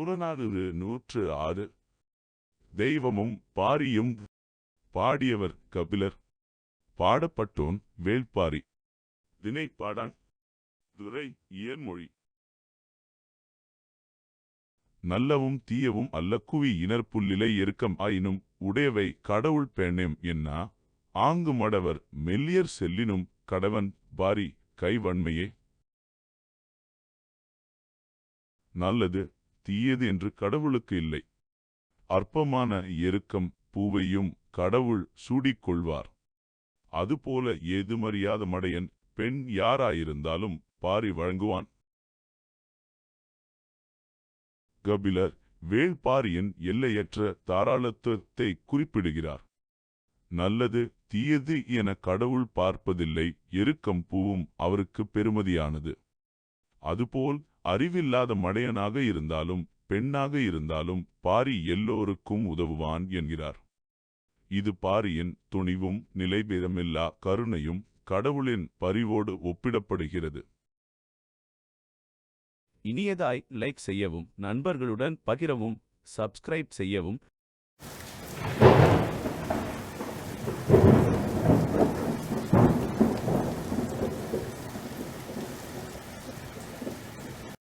புறநானூறு நூற்று ஆறு. தெய்வமும் பாரியும் பாடியவர் கபிலர். பாடப்பட்டோன் வேள்பாரி. பாடான் துரை இயன்மொழி. நல்லவும் தீயவும் அல்ல குவி இனர் புல்லிலை எருக்கம் ஆயினும் உடையவை கடவுள் பெண்ணேம் என்னா? ஆங்கு மடவர் மெல்லியர் செல்லினும் கடவன் பாரி கைவன்மையே. நல்லது. தீயது என்று கடவுளுக்கு இல்லை. அற்பமான எருக்கம் பூவையும் கடவுள் சூடிக்கொள்வார். அதுபோல ஏதுமறியாத மடையன் பெண் யாராயிருந்தாலும் பாரி வழங்குவான். கபிலர் வேள்பாரியின் எல்லையற்ற தாராளத்துவத்தை குறிப்பிடுகிறார். நல்லது தீயது என கடவுள் பார்ப்பதில்லை எருக்கம் பூவும் அவருக்கு பெருமதியானது அதுபோல் அறிவில்லாத மடையனாக இருந்தாலும் பெண்ணாக இருந்தாலும் பாரி எல்லோருக்கும் உதவுவான் என்கிறார். இது பாரியின் துணிவும் நிலைபேதமில்லா கருணையும் கடவுளின் பரிவோடு ஒப்பிடப்படுகிறது. இனியதாய் லைக் செய்யவும் நண்பர்களுடன் பகிரவும் சப்ஸ்கிரைப் செய்யவும்